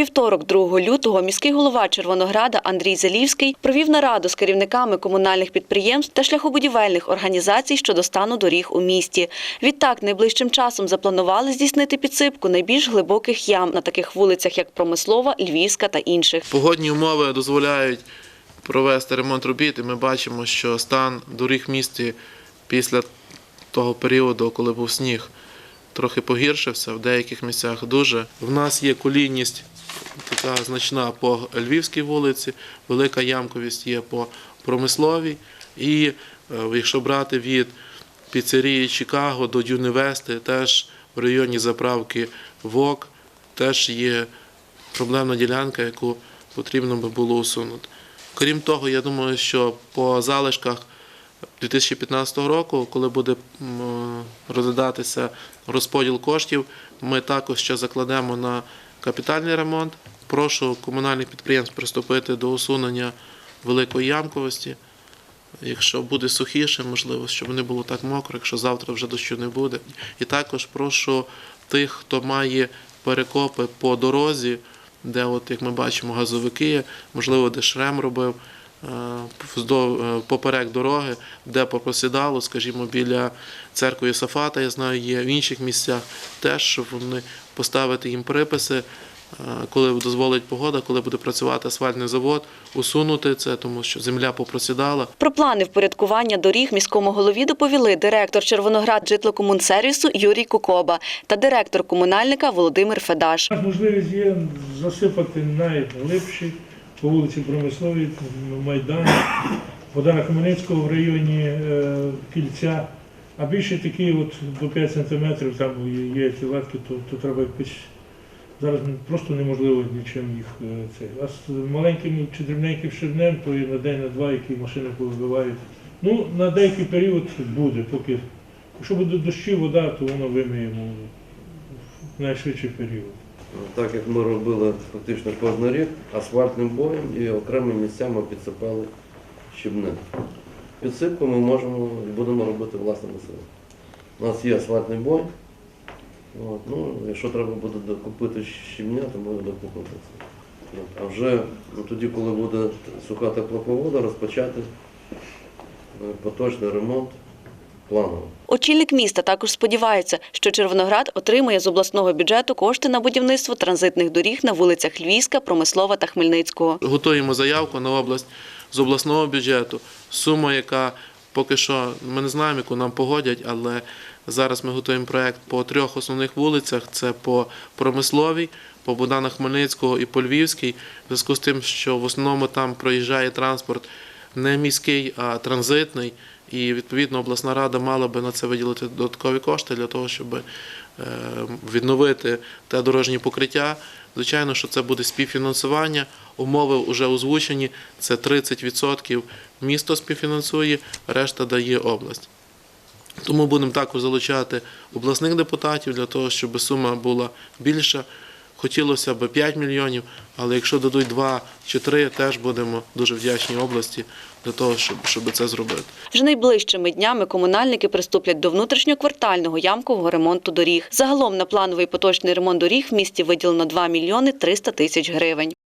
вівторок, 2 лютого, міський голова Червонограда Андрій Залівський провів нараду з керівниками комунальних підприємств та шляхобудівельних організацій щодо стану доріг у місті. Відтак, найближчим часом запланували здійснити підсипку найбільш глибоких ям на таких вулицях, як Промислова, Львівська та інших. Погодні умови дозволяють провести ремонт робіт, і ми бачимо, що стан доріг в місті після того періоду, коли був сніг, трохи погіршився, в деяких місцях дуже. В нас є колійність така значна по Львівській вулиці, велика ямковість є по промисловій. І е, якщо брати від піцерії Чикаго до Дюневести, теж в районі заправки ВОК, теж є проблемна ділянка, яку потрібно би було усунути. Крім того, я думаю, що по залишках 2015 року, коли буде м, розглядатися розподіл коштів, ми також ще закладемо на капітальний ремонт. Прошу комунальних підприємств приступити до усунення великої ямковості. Якщо буде сухіше, можливо, щоб не було так мокро, якщо завтра вже дощу не буде. І також прошу тих, хто має перекопи по дорозі, де, от, як ми бачимо, газовики, можливо, де шрем робив е, е, поперек дороги, де попросідало, скажімо, біля церкви Йосафата, я знаю, є в інших місцях теж, щоб вони поставити їм приписи, е, коли дозволить погода, коли буде працювати асфальтний завод, усунути це, тому що земля попросідала. Про плани впорядкування доріг міському голові доповіли директор Червоноград житлокомунсервісу Юрій Кукоба та директор комунальника Володимир Федаш. Можливість є засипати найглибші по вулиці Промисловій, Майдан, Богдана Хмельницького в районі е, кільця. А більше такі от до 5 сантиметрів там є- ці латки, то, то треба якось зараз просто неможливо нічим їх е, це. А з маленьким чи дрібненьким щебнем, то і на день, на два, які машини повибивають. Ну, на деякий період буде, поки. Якщо буде дощі, вода, то воно вимиємо в найшвидший період. Так як ми робили фактично кожен рік асфальтним боєм і окремими місцями підсипали щебнем. Підсипку ми можемо і будемо робити власними силами. У нас є асфальтний бой. От, ну, якщо треба буде докупити щебня, то ми докупимо це. А вже ну, тоді, коли буде суха теплопогода, розпочати е, поточний ремонт планово. Очільник міста також сподівається, що Червоноград отримає з обласного бюджету кошти на будівництво транзитних доріг на вулицях Львівська, Промислова та Хмельницького. Готуємо заявку на область з обласного бюджету. Сума, яка поки що ми не знаємо, яку нам погодять, але зараз ми готуємо проект по трьох основних вулицях: це по промисловій, по Богдана Хмельницького і по Львівській. В зв'язку з тим, що в основному там проїжджає транспорт не міський, а транзитний. І відповідно обласна рада мала би на це виділити додаткові кошти для того, щоб е, відновити те дорожнє покриття. Звичайно, що це буде співфінансування. Умови вже озвучені. Це 30% місто співфінансує, решта дає область. Тому будемо також залучати обласних депутатів для того, щоб сума була більша. Хотілося б 5 мільйонів, але якщо дадуть 2 чи 3, теж будемо дуже вдячні області для того, щоб, щоб це зробити. Вже найближчими днями комунальники приступлять до внутрішньоквартального ямкового ремонту доріг. Загалом на плановий поточний ремонт доріг в місті виділено 2 мільйони 300 тисяч гривень.